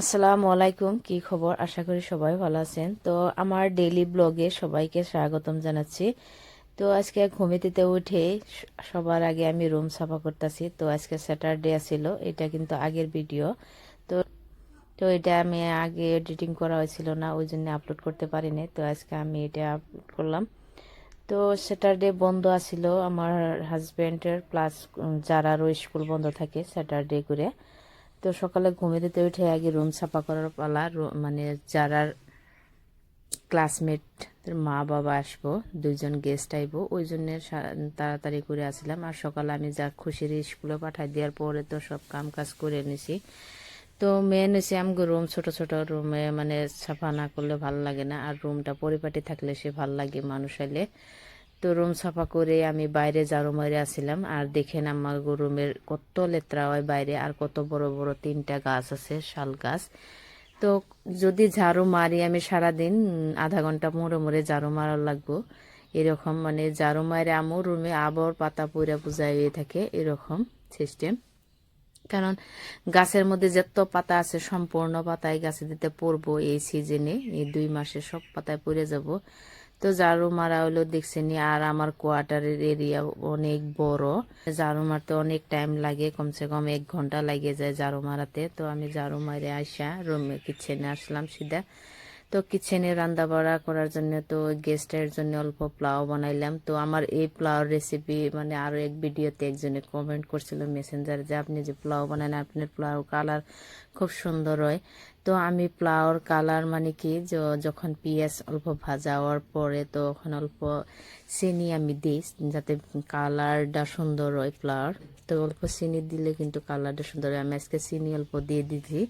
আসসালামু আলাইকুম, কি খবর? আশা করি সবাই ভালো আছেন। তো আমার ডেইলি ব্লগে সবাইকে স্বাগতম জানাচ্ছি। তো আজকে ঘুমিতে উঠে সবার আগে আমি রুম সাফা করতেছি। তো আজকে স্যাটারডে ছিল এটা কিন্তু আগের ভিডিও তো তো এটা আমি আগে এডিটিং করা হয়েছিল না, ওই জন্য আপলোড করতে পারিনি। তো আজকে আমি এটা আপলোড করলাম। তো স্যাটারডে বন্ধ আছিল আমার হাজব্যান্ডের প্লাস যারা স্কুল বন্ধ থাকে স্যাটারডে করে। তো সকালে ঘুমে দিতে উঠে আগে রুম সাফা করার পালা মানে যারা ক্লাসমেট মা বাবা আসব, দুইজন গেস্ট আইবো, ওই জন্য তাড়াতাড়ি করে আসলাম। আর সকালে আমি যা খুশির স্কুলে পাঠাই দেওয়ার পরে তো সব কাম কাজ করে নিছি। তো মেন হচ্ছে আমাকে রুম, ছোট ছোট রুমে মানে সাফা না করলে ভালো লাগে না। আর রুমটা পরিপাটি থাকলে সে ভালো লাগে মানুষ আইলে। তো রুম সাফা করে আমি বাইরে ঝাড়ু মারে আসছিলাম। আর দেখেন আমার রুমের কত লেত্রা হয় বাইরে, আর কত বড় বড় তিনটা গাছ আছে, শাল গাছ। তো যদি ঝাড়ু মারি আমি সারাদিন আধা ঘণ্টা মোড়ে মোড়ে ঝাড়ু মারা লাগবো। এরকম মানে ঝাড়ু মারে আমার রুমে আবর পাতা পুরা বুঝাই হয়ে থাকে, এরকম সিস্টেম কারণ গাছের মধ্যে যত পাতা আছে, সম্পূর্ণ পাতায় গাছে দিতে পড়ব এই সিজনে এই দুই মাসে সব পাতায় পড়ে যাব। তো ঝাড়ু মারা হলো দেখছেনি আর আমার কোয়ার্টারের এরিয়া অনেক বড়। ঝাড়ু মারতে অনেক টাইম লাগে, কমসে কম এক ঘণ্টা লাগে যায় ঝাড়ু মারাতে। তো আমি ঝাড়ু মারে আসা রুমে কিচেনে আসলাম সিধা। তো কিচেনে রান্না বাড়া করার জন্য তো গেস্টের জন্য অল্প পোলাও বানাইলাম। তো আমার এই পোলাওর রেসিপি মানে আরও এক ভিডিওতে একজনে কমেন্ট করছিল মেসেঞ্জারে যে, আপনি যে পোলাও বানান, আপনার পোলাও কালার খুব সুন্দর হয়। তো আমি পোলাওর কালার মানে কি যখন পেঁয়াজ অল্প ভাজা হওয়ার পরে তো ওখানে অল্প চিনি আমি দিই, যাতে কালারটা সুন্দর হয় পোলাওর। তো অল্প চিনি দিলে কিন্তু কালারটা সুন্দর হয়। আমি আজকে চিনি অল্প দিয়ে দিছি।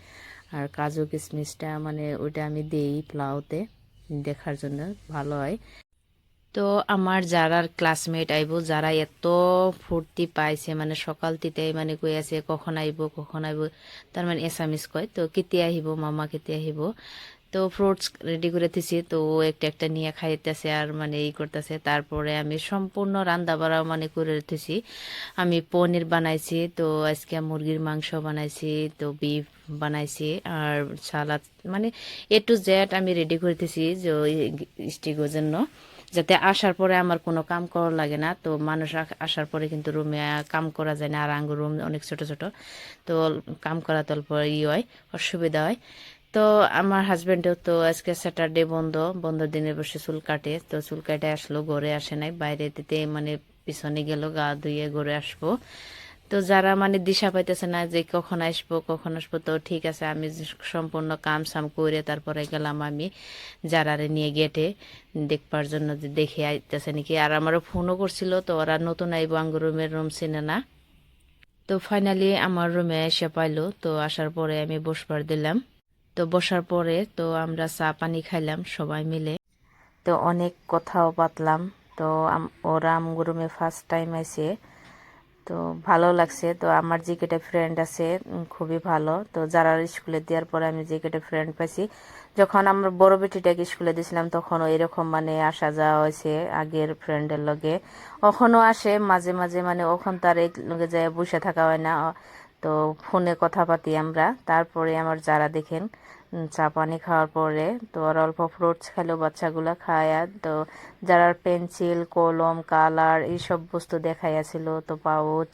আর কাজু কিশমিশটা মানে ওইটা আমি দেই পোলাওতে, দেখার জন্য, ভালো হয়। তো আমার যারা ক্লাসমেট আইব, যারা এত ফুর্তি পাইছে মানে সকাল থেকে মানে কই আছে, কখন আইব কখন আইব, তার মানে এসামিস কয়। তো কেতিয়া আহিব, মামা কেতিয়া আহিব? তো ফ্রুটস রেডি করে দিছি। তো ও একটা একটা নিয়ে খাইতেছে আর মানে এই করতেছে। তারপরে আমি সম্পূর্ণ রান্না বাড়া মানে করে রেখেছি আমি পনির বানাইছি, তো আজকে মুরগির মাংস বানাইছি, তো বিফ বানাইছি আর সালাদ মানে এ টু জেড আমি রেডি করতেছি যে স্টিগোর জন্য। যাতে আসার পরে আমার কোনো কাম করা লাগে না। তো মানুষ আসার পরে কিন্তু রুমে কাম করা যায় না। আর আঙ্গুর রুম অনেক ছোট ছোট। তো কাম করা তো অল্প ই হয়, অসুবিধা হয়। তো আমার হাজবেন্ডও তো আজকে স্যাটারডে বন্ধ। বন্ধ দিনে বসে চুল কাটে। তো চুল কাটে আসলো, ঘরে আসে নাই। বাইরে দিতে মানে পিছনে গেল, গা ধুয়ে ঘরে আসব। তো যারা মানে দিশা পাইতেছে না যে কখন আসব কখন আসব, তো ঠিক আছে, আমি সম্পূর্ণ কাম সাম করে তারপরে গেলাম আমি যারারে নিয়ে গেটে। দেখবার জন্য যে দেখে আইতেছে নাকি। আর আমারও ফোনও করছিল, তো ওরা নতুন আইব, আঙ্গুর রুমের রুম চিনে না। তো ফাইনালি আমার রুমে এসে পাইলো। তো আসার পরে আমি বসবার দিলাম। তো বসার পরে তো আমরা চা পানি খাইলাম সবাই মিলে। তো অনেক কথাও পাতলাম। তো ওরা আমগো রুমে ফার্স্ট টাইম আইছে। তো ভালো লাগছে। তো আমার যে কেটে ফ্রেন্ড আছে খুবই ভালো। তো যারা স্কুলে দেওয়ার পরে আমি যে কেটে ফ্রেন্ড পাইছি। যখন আমার বড় বেটিটাকে স্কুলে দিয়েছিলাম তখনও এরকম মানে আসা যাওয়া হয়েছে আগের ফ্রেন্ডের লগে। এখনও আসে, মাঝে মাঝে মানে ওখন তার লগে যায় বসে থাকা হয় না। তো ফোনে কথা পাতি আমরা। তারপরে আমার যারা দেখেন চা পানি খাওয়ার পরে, তো আর অল্প ফ্রুটস খাইলো বাচ্চাগুলা খায়। তো যারা পেন্সিল, কলম, কালার এইসব বস্তু দেখাইয়াছিল তো পাউচ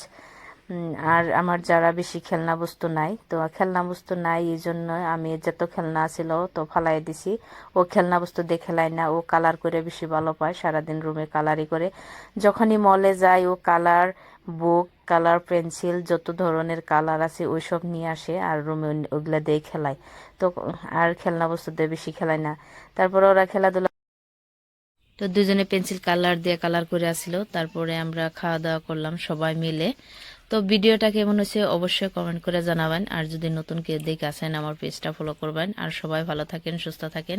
আর আমার যারা বেশি খেলনা বস্তু নাই, তো খেলনা বস্তু নাই এই জন্য আমি যত খেলনা ছিল তো ফালাই দিছি। ও খেলনা বস্তু দেখে লাই না, ও কালার করে বেশি ভালো পায়, সারাদিন রুমে কালারই করে। যখনই মলে যায় ও কালার বুক কালার পেন্সিল যত ধরনের কালার আছে ওইসব নিয়ে আসে আর রুমে ওগুলা দিয়ে খেলায়। তো আর খেলনা বস্তু দিয়ে বেশি খেলায় না। তারপরে ওরা খেলাধুলা তো দুজনে পেন্সিল কালার দিয়ে কালার করে আসছিল তারপরে আমরা খাওয়া দাওয়া করলাম সবাই মিলে। তো ভিডিওটা কেমন হয়েছে অবশ্যই কমেন্ট করে জানাবেন। আর যদি নতুন কেউ দেখে আসেন আমার পেজটা ফলো করবেন। আর সবাই ভালো থাকেন, সুস্থ থাকেন।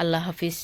আল্লাহ হাফিজ।